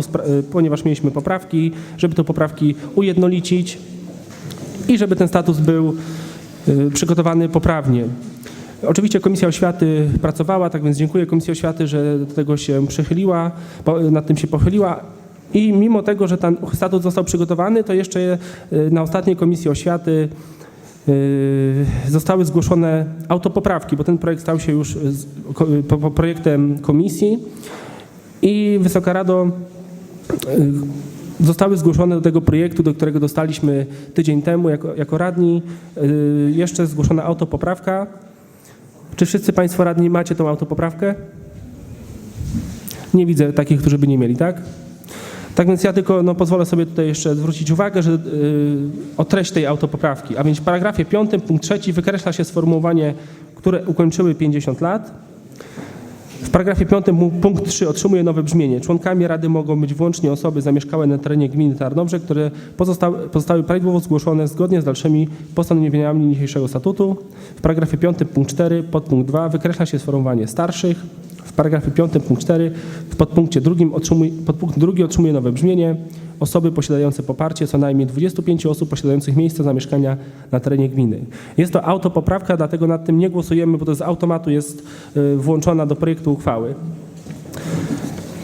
y, ponieważ mieliśmy poprawki, żeby te poprawki ujednolicić i żeby ten status był y, przygotowany poprawnie. Oczywiście Komisja Oświaty pracowała, tak więc dziękuję Komisji Oświaty, że do tego się przychyliła, nad tym się pochyliła. I mimo tego, że ten statut został przygotowany, to jeszcze y, na ostatniej Komisji Oświaty zostały zgłoszone autopoprawki, bo ten projekt stał się już projektem komisji. I Wysoka Rado, zostały zgłoszone do tego projektu, do którego dostaliśmy tydzień temu jako, jako radni, y, jeszcze zgłoszona autopoprawka. Czy wszyscy Państwo radni macie tą autopoprawkę? Nie widzę takich, którzy by nie mieli, tak? Tak więc ja tylko no, pozwolę sobie tutaj jeszcze zwrócić uwagę, że y, o treść tej autopoprawki. A więc w paragrafie 5 punkt 3 wykreśla się sformułowanie, które ukończyły 50 lat. W paragrafie 5 punkt 3 otrzymuje nowe brzmienie. Członkami Rady mogą być wyłącznie osoby zamieszkałe na terenie gminy Tarnobrzeg, które pozostały, pozostały prawidłowo zgłoszone zgodnie z dalszymi postanowieniami niniejszego statutu. W paragrafie 5 punkt 4 podpunkt 2 wykreśla się sformułowanie starszych. W paragrafie 5 punkt 4 w podpunkcie drugim otrzymuje, podpunkt drugi otrzymuje nowe brzmienie. Osoby posiadające poparcie co najmniej 25 osób posiadających miejsce zamieszkania na terenie gminy. Jest to autopoprawka, dlatego nad tym nie głosujemy, bo to z automatu jest y, włączona do projektu uchwały.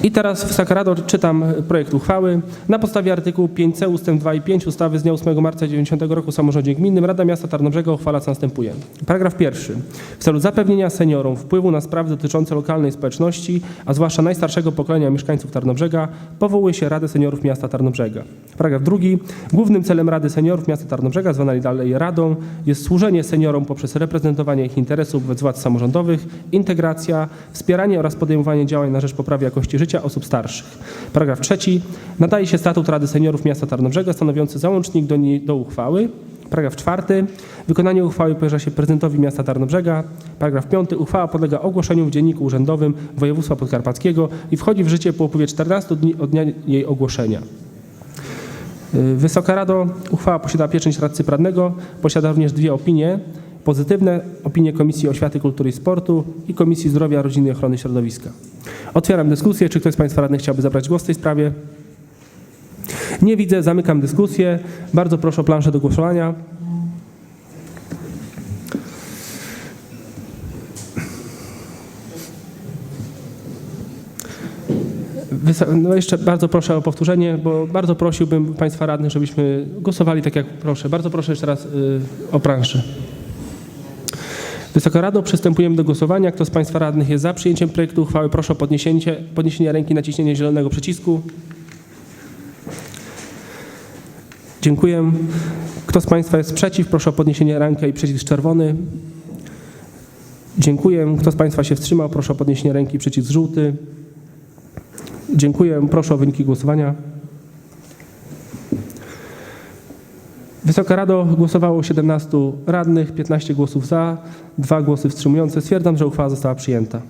I teraz w Sakarado czytam projekt uchwały. Na podstawie artykułu 5c ust. 2 i 5 ustawy z dnia 8 marca 90 roku o samorządzie gminnym Rada Miasta Tarnobrzega uchwala co następuje. Paragraf pierwszy. W celu zapewnienia seniorom wpływu na sprawy dotyczące lokalnej społeczności, a zwłaszcza najstarszego pokolenia mieszkańców Tarnobrzega, powołuje się Radę Seniorów Miasta Tarnobrzega. Paragraf drugi. Głównym celem Rady Seniorów Miasta Tarnobrzega, zwanej dalej Radą, jest służenie seniorom poprzez reprezentowanie ich interesów wobec władz samorządowych, integracja, wspieranie oraz podejmowanie działań na rzecz poprawy jakości życia osób starszych. Paragraf trzeci. Nadaje się statut Rady Seniorów Miasta Tarnobrzega stanowiący załącznik do, niej, do uchwały. Paragraf czwarty. Wykonanie uchwały powierza się prezydentowi miasta Tarnobrzega. Paragraf piąty. Uchwała podlega ogłoszeniu w Dzienniku Urzędowym Województwa Podkarpackiego i wchodzi w życie po upływie 14 dni od dnia jej ogłoszenia. Wysoka Rado, uchwała posiada pieczęć radcy prawnego, posiada również dwie opinie pozytywne, opinie Komisji Oświaty, Kultury i Sportu i Komisji Zdrowia, Rodziny i Ochrony Środowiska. Otwieram dyskusję. Czy ktoś z Państwa radnych chciałby zabrać głos w tej sprawie? Nie widzę, zamykam dyskusję. Bardzo proszę o planszę do głosowania. No jeszcze bardzo proszę o powtórzenie, bo bardzo prosiłbym Państwa radnych, żebyśmy głosowali tak jak proszę. Bardzo proszę jeszcze raz y, o planszę. Wysoka Rado, przystępujemy do głosowania. Kto z Państwa radnych jest za przyjęciem projektu uchwały, proszę o podniesienie, podniesienie ręki, naciśnięcie zielonego przycisku. Dziękuję. Kto z Państwa jest przeciw, proszę o podniesienie ręki i przycisk czerwony. Dziękuję. Kto z Państwa się wstrzymał, proszę o podniesienie ręki i przycisk żółty. Dziękuję. Proszę o wyniki głosowania. Wysoka Rado, głosowało 17 radnych, 15 głosów za, 2 głosy wstrzymujące. Stwierdzam, że uchwała została przyjęta.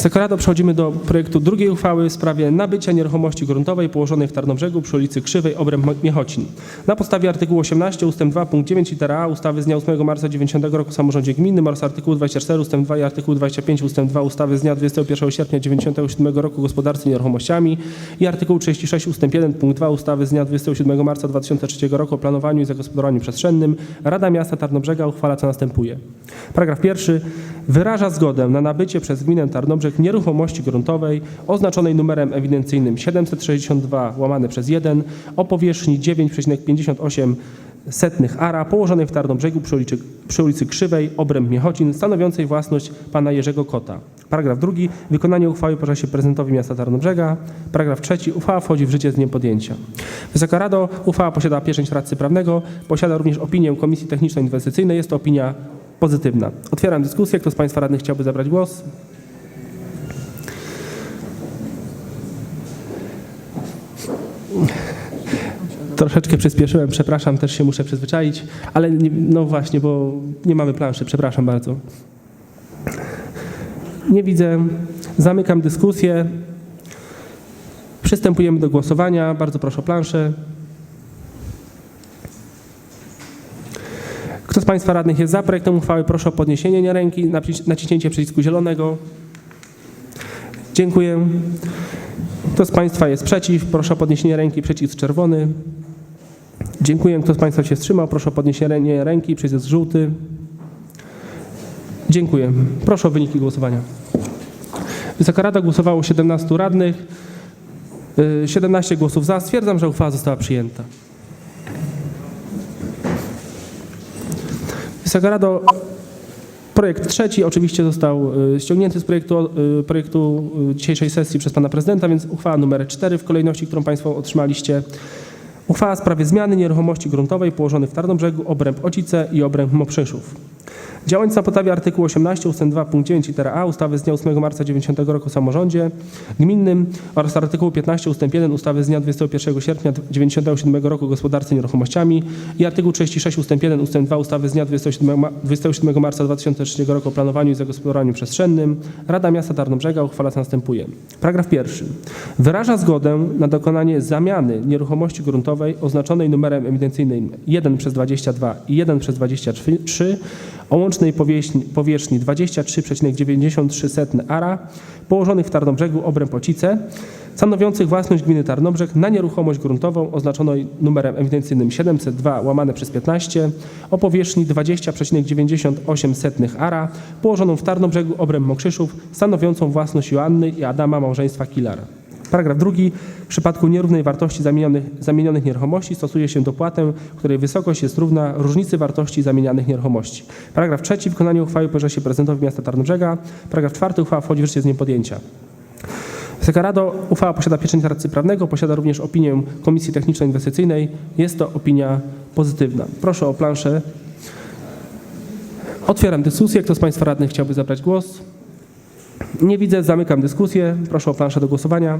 Wysoka Rado, przechodzimy do projektu drugiej uchwały w sprawie nabycia nieruchomości gruntowej położonej w Tarnobrzegu przy ulicy Krzywej, obręb Miechocin. Na podstawie artykułu 18 ust. 2 punkt 9 litera A ustawy z dnia 8 marca 90 roku o samorządzie gminnym oraz artykułu 24 ust. 2 i artykułu 25 ust. 2 ustawy z dnia 21 sierpnia 97 roku o gospodarce nieruchomościami i artykułu 36 ust. 1 punkt 2 ustawy z dnia 27 marca 2003 roku o planowaniu i zagospodarowaniu przestrzennym Rada Miasta Tarnobrzega uchwala co następuje. Paragraf pierwszy. Wyraża zgodę na nabycie przez gminę Tarnobrzeg nieruchomości gruntowej oznaczonej numerem ewidencyjnym 762 łamane przez 1 o powierzchni 9,58 setnych ara położonej w Tarnobrzegu przy ulicy, przy ulicy Krzywej, obręb Miechocin, stanowiącej własność pana Jerzego Kota. Paragraf drugi. Wykonanie uchwały powierza się prezydentowi miasta Tarnobrzega. Paragraf trzeci. Uchwała wchodzi w życie z dniem podjęcia. Wysoka Rado, uchwała posiada pieczęć radcy prawnego, posiada również opinię Komisji Techniczno-Inwestycyjnej. Jest to opinia pozytywna. Otwieram dyskusję. Kto z Państwa radnych chciałby zabrać głos? Troszeczkę przyspieszyłem, przepraszam, też się muszę przyzwyczaić, ale nie, no właśnie, bo nie mamy planszy, przepraszam bardzo. Nie widzę. Zamykam dyskusję. Przystępujemy do głosowania. Bardzo proszę o planszę. Kto z Państwa radnych jest za projektem uchwały, proszę o podniesienie ręki, naciśnięcie przycisku zielonego. Dziękuję. Kto z Państwa jest przeciw, proszę o podniesienie ręki, przycisk czerwony. Dziękuję. Kto z Państwa się wstrzymał, proszę o podniesienie ręki, przycisk żółty. Dziękuję. Proszę o wyniki głosowania. Wysoka Rada głosowało 17 radnych, y, 17 głosów za. Stwierdzam, że uchwała została przyjęta. Wysoka Rado, projekt trzeci oczywiście został y, ściągnięty z projektu, y, projektu y, dzisiejszej sesji przez Pana Prezydenta, więc uchwała numer 4 w kolejności, którą Państwo otrzymaliście. Uchwała w sprawie zmiany nieruchomości gruntowej położonych w Tarnobrzegu, obręb Ocice i obręb Mokrzyszów. Działając na podstawie artykułu 18 ust. 2 punkt 9 litera A ustawy z dnia 8 marca 90 roku o samorządzie gminnym oraz artykułu 15 ust. 1 ustawy z dnia 21 sierpnia 97 roku o gospodarce nieruchomościami i artykuł 36 ust. 1 ust. 2 ustawy z dnia 27, ma- 27 marca 2003 roku o planowaniu i zagospodarowaniu przestrzennym Rada Miasta Tarnobrzega uchwala co następuje. Paragraf pierwszy. Wyraża zgodę na dokonanie zamiany nieruchomości gruntowej oznaczonej numerem ewidencyjnym 1 przez 22 i 1 przez 23 o łącznej powierzchni, powierzchni 23,93 ara położonych w Tarnobrzegu obręb Ocice, stanowiących własność gminy Tarnobrzeg na nieruchomość gruntową oznaczoną numerem ewidencyjnym 702 łamane przez 15 o powierzchni 20,98 ara położoną w Tarnobrzegu obręb Mokrzyszów stanowiącą własność Joanny i Adama małżeństwa Kilara. Paragraf drugi. W przypadku nierównej wartości zamienionych, zamienionych nieruchomości stosuje się dopłatę, której wysokość jest równa różnicy wartości zamienianych nieruchomości. Paragraf trzeci. Wykonanie uchwały powierza się prezydentowi miasta Tarnobrzega. Paragraf czwarty. Uchwała wchodzi w życie z dniem podjęcia. Wysoka Rado, uchwała posiada pieczęć radcy prawnego, posiada również opinię Komisji Techniczno-Inwestycyjnej. Jest to opinia pozytywna. Proszę o planszę. Otwieram dyskusję. Kto z Państwa radnych chciałby zabrać głos? Nie widzę, zamykam dyskusję. Proszę o planszę do głosowania.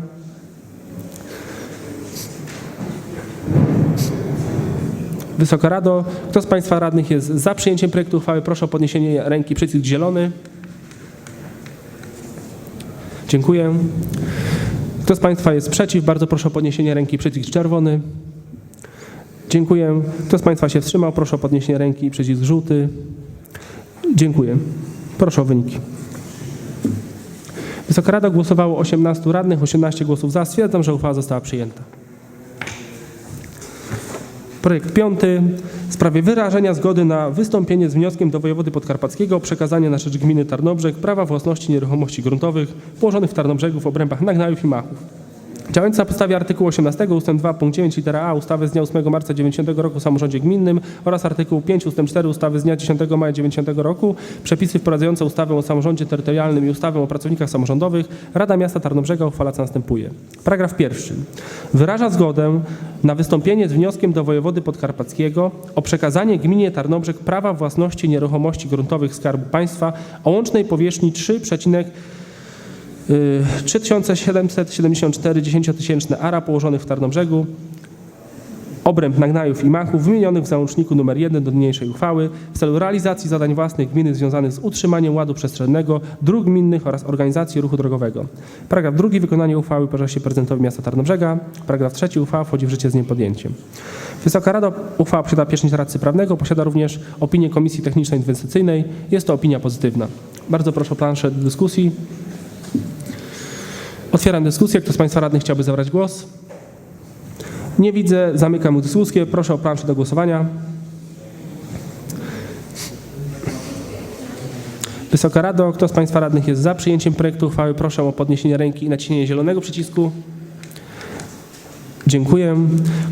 Wysoka Rado, kto z Państwa radnych jest za przyjęciem projektu uchwały? Proszę o podniesienie ręki, przycisk zielony. Dziękuję. Kto z Państwa jest przeciw? Bardzo proszę o podniesienie ręki, przycisk czerwony. Dziękuję. Kto z Państwa się wstrzymał? Proszę o podniesienie ręki, przycisk żółty. Dziękuję. Proszę o wyniki. Wysoka Rada głosowało 18 radnych, 18 głosów za. Stwierdzam, że uchwała została przyjęta. Projekt piąty w sprawie wyrażenia zgody na wystąpienie z wnioskiem do wojewody podkarpackiego o przekazanie na rzecz gminy Tarnobrzeg prawa własności nieruchomości gruntowych położonych w Tarnobrzegu w obrębach Nagnajów i Machów. Działając na podstawie artykułu 18 ust. 2 punkt 9 litera A ustawy z dnia 8 marca 90 roku o samorządzie gminnym oraz artykułu 5 ust. 4 ustawy z dnia 10 maja 90 roku przepisy wprowadzające ustawę o samorządzie terytorialnym i ustawę o pracownikach samorządowych Rada Miasta Tarnobrzega uchwala co następuje. Paragraf pierwszy. Wyraża zgodę na wystąpienie z wnioskiem do wojewody podkarpackiego o przekazanie gminie Tarnobrzeg prawa własności nieruchomości gruntowych Skarbu Państwa o łącznej powierzchni 3, 3774 dziesięciotysięczne ara położonych w Tarnobrzegu, obręb Nagnajów i Machów wymienionych w załączniku nr 1 do niniejszej uchwały w celu realizacji zadań własnych gminy związanych z utrzymaniem ładu przestrzennego, dróg gminnych oraz organizacji ruchu drogowego. Paragraf drugi. Wykonanie uchwały powierza się prezydentowi miasta Tarnobrzega. Paragraf trzeci. Uchwała wchodzi w życie z dniem podjęciem. Wysoka Rada, uchwała posiada pieczęć radcy prawnego, posiada również opinię Komisji Techniczno-Inwestycyjnej. Jest to opinia pozytywna. Bardzo proszę o planszę do dyskusji. Otwieram dyskusję. Kto z Państwa radnych chciałby zabrać głos? Nie widzę. Zamykam dyskusję. Proszę o planszę do głosowania. Wysoka Rado, kto z Państwa radnych jest za przyjęciem projektu uchwały? Proszę o podniesienie ręki i naciśnięcie zielonego przycisku. Dziękuję.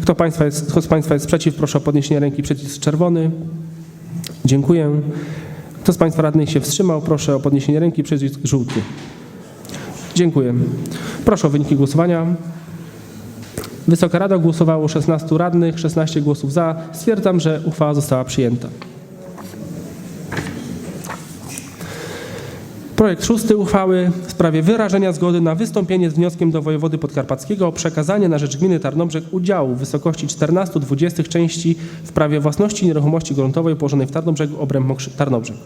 Kto, państwa jest, kto z Państwa jest przeciw? Proszę o podniesienie ręki przycisk czerwony. Dziękuję. Kto z Państwa radnych się wstrzymał? Proszę o podniesienie ręki przycisk żółty. Dziękuję. Proszę o wyniki głosowania. Wysoka Rada głosowało 16 radnych, 16 głosów za. Stwierdzam, że uchwała została przyjęta. Projekt szósty uchwały w sprawie wyrażenia zgody na wystąpienie z wnioskiem do wojewody podkarpackiego o przekazanie na rzecz gminy Tarnobrzeg udziału w wysokości 14 dwudziestych części w prawie własności nieruchomości gruntowej położonej w Tarnobrzegu obręb Tarnobrzeg.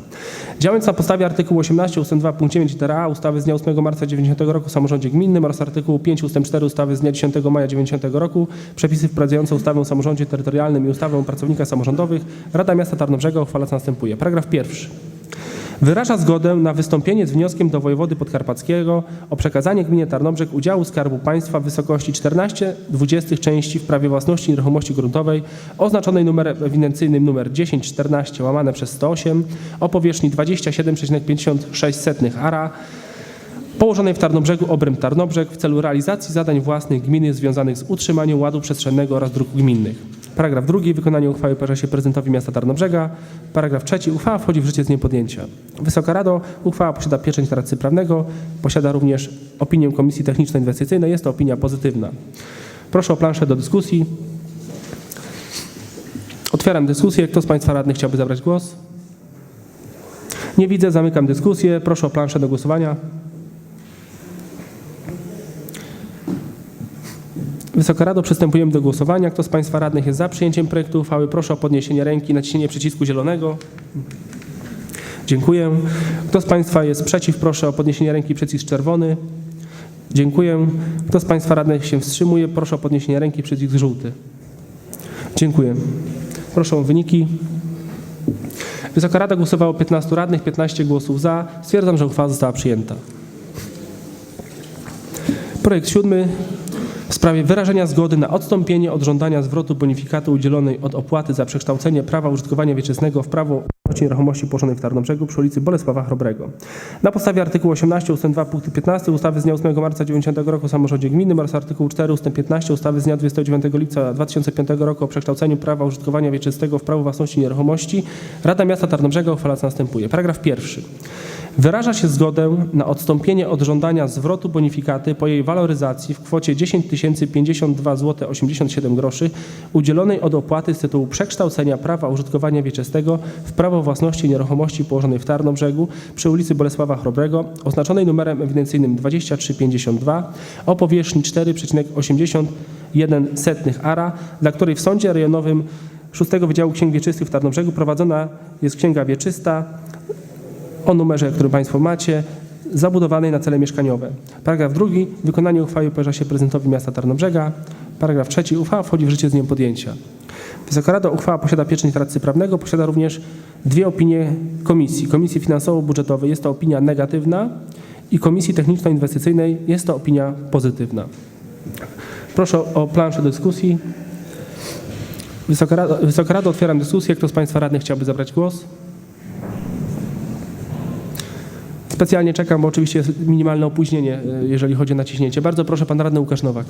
Działając na podstawie artykułu 18 ust. 2 punkt 9 litera A ustawy z dnia 8 marca 90 roku o samorządzie gminnym oraz artykułu 5 ust. 4 ustawy z dnia 10 maja 90 roku przepisy wprowadzające ustawę o samorządzie terytorialnym i ustawę o pracownikach samorządowych Rada Miasta Tarnobrzega uchwala co następuje. Paragraf pierwszy. Wyraża zgodę na wystąpienie z wnioskiem do wojewody podkarpackiego o przekazanie gminie Tarnobrzeg udziału Skarbu Państwa w wysokości 14 dwudziestych części w prawie własności nieruchomości gruntowej oznaczonej numerem ewidencyjnym numer 1014 łamane przez 108 o powierzchni 27,56 ara położonej w Tarnobrzegu obręb Tarnobrzeg w celu realizacji zadań własnych gminy związanych z utrzymaniem ładu przestrzennego oraz dróg gminnych. Paragraf drugi. Wykonanie uchwały powierza się prezydentowi miasta Tarnobrzega. Paragraf trzeci. Uchwała wchodzi w życie z dniem podjęcia. Wysoka Rado, uchwała posiada pieczęć radcy prawnego, posiada również opinię Komisji Techniczno-Inwestycyjnej. Jest to opinia pozytywna. Proszę o planszę do dyskusji. Otwieram dyskusję. Kto z Państwa radnych chciałby zabrać głos? Nie widzę. Zamykam dyskusję. Proszę o planszę do głosowania. Wysoka Rado, przystępujemy do głosowania. Kto z Państwa radnych jest za przyjęciem projektu uchwały, proszę o podniesienie ręki i naciśnięcie przycisku zielonego. Dziękuję. Kto z Państwa jest przeciw, proszę o podniesienie ręki przycisk czerwony. Dziękuję. Kto z Państwa radnych się wstrzymuje, proszę o podniesienie ręki przycisk żółty. Dziękuję. Proszę o wyniki. Wysoka Rada głosowało 15 radnych, 15 głosów za. Stwierdzam, że uchwała została przyjęta. Projekt siódmy sprawie wyrażenia zgody na odstąpienie od żądania zwrotu bonifikaty udzielonej od opłaty za przekształcenie prawa użytkowania wieczystego w prawo nieruchomości położonej w Tarnobrzegu przy ulicy Bolesława Chrobrego. Na podstawie artykułu 18 ust. 2 punkt 15 ustawy z dnia 8 marca 90 roku o samorządzie gminnym oraz artykułu 4 ust. 15 ustawy z dnia 29 lipca 2005 roku o przekształceniu prawa użytkowania wieczystego w prawo własności nieruchomości Rada Miasta Tarnobrzega uchwala co następuje. Paragraf pierwszy. Wyraża się zgodę na odstąpienie od żądania zwrotu bonifikaty po jej waloryzacji w kwocie 10 052 zł 87 groszy udzielonej od opłaty z tytułu przekształcenia prawa użytkowania wieczystego w prawo własności nieruchomości położonej w Tarnobrzegu przy ulicy Bolesława Chrobrego oznaczonej numerem ewidencyjnym 2352 o powierzchni 4,81 ara, dla której w Sądzie Rejonowym 6 Wydziału Księg Wieczystych w Tarnobrzegu prowadzona jest księga wieczysta o numerze, który Państwo macie, zabudowanej na cele mieszkaniowe. Paragraf drugi. Wykonanie uchwały powierza się prezydentowi miasta Tarnobrzega. Paragraf trzeci. Uchwała wchodzi w życie z dniem podjęcia. Wysoka Rado, uchwała posiada pieczęć radcy prawnego, posiada również dwie opinie komisji. Komisji Finansowo-Budżetowej jest to opinia negatywna i Komisji Techniczno-Inwestycyjnej jest to opinia pozytywna. Proszę o planszę dyskusji. Wysoka Rado, Wysoka Rado, otwieram dyskusję. Kto z Państwa radnych chciałby zabrać głos? Specjalnie czekam, bo oczywiście jest minimalne opóźnienie, y, jeżeli chodzi o naciśnięcie. Bardzo proszę, pan radny Łukasz Nowak.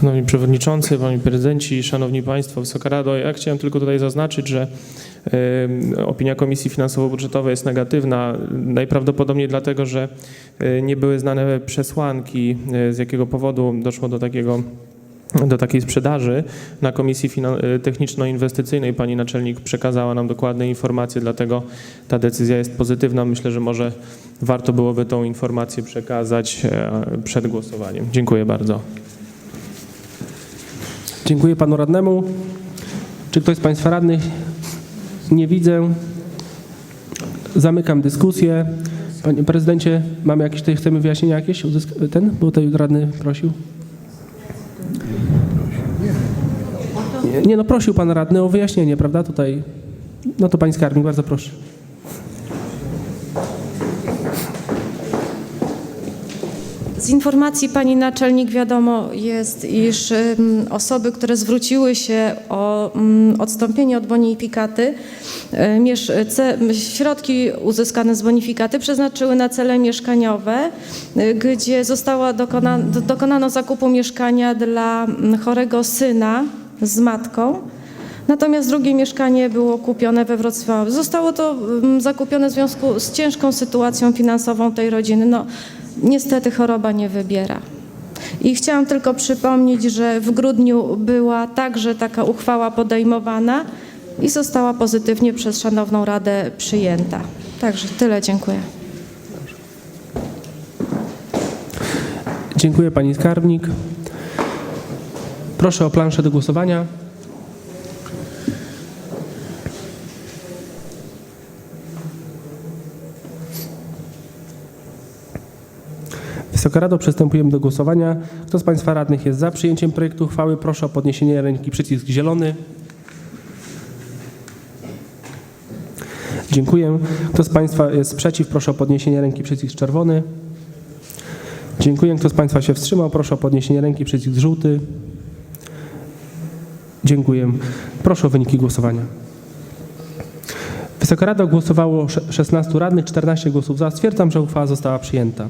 Panowie Przewodniczący, Panie Prezydenci, Szanowni Państwo, Wysoka Rado, ja chciałem tylko tutaj zaznaczyć, że e, opinia Komisji Finansowo-Budżetowej jest negatywna, najprawdopodobniej dlatego, że e, nie były znane przesłanki, e, z jakiego powodu doszło do takiego do takiej sprzedaży. Na Komisji e, Techniczno-Inwestycyjnej pani naczelnik przekazała nam dokładne informacje, dlatego ta decyzja jest pozytywna. Myślę, że może warto byłoby tą informację przekazać przed głosowaniem. Dziękuję bardzo. Dziękuję panu radnemu. Czy ktoś z państwa radnych? Nie widzę. Zamykam dyskusję. Panie prezydencie, mamy jakieś tutaj, chcemy wyjaśnienia jakieś? Ten? Bo tutaj radny prosił. Nie, no prosił pan radny o wyjaśnienie, prawda? Tutaj. No to pani skarbnik, bardzo proszę. Informacji pani naczelnik wiadomo jest, iż ym, osoby, które zwróciły się o ym, odstąpienie od bonifikaty, ce- środki uzyskane z bonifikaty przeznaczyły na cele mieszkaniowe, y, gdzie zostało dokona, do- dokonano zakupu mieszkania dla mm, chorego syna z matką. Natomiast drugie mieszkanie było kupione we Wrocławiu. Zostało to mm, zakupione w związku z ciężką sytuacją finansową tej rodziny. No, niestety choroba nie wybiera. I chciałam tylko przypomnieć, że w grudniu była także taka uchwała podejmowana i została pozytywnie przez Szanowną Radę przyjęta. Także tyle, dziękuję. Dziękuję pani skarbnik. Proszę o planszę do głosowania. Wysoka Rado, przystępujemy do głosowania. Kto z Państwa radnych jest za przyjęciem projektu uchwały? Proszę o podniesienie ręki. Przycisk zielony. Dziękuję. Kto z Państwa jest przeciw? Proszę o podniesienie ręki. Przycisk czerwony. Dziękuję. Kto z Państwa się wstrzymał? Proszę o podniesienie ręki. Przycisk żółty. Dziękuję. Proszę o wyniki głosowania. Wysoka Rada głosowało sze- 16 radnych, 14 głosów za. Stwierdzam, że uchwała została przyjęta.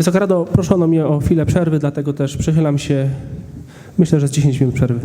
Wysoka Rado, proszono mnie o chwilę przerwy, dlatego też przychylam się, myślę, że z 10 minut przerwy.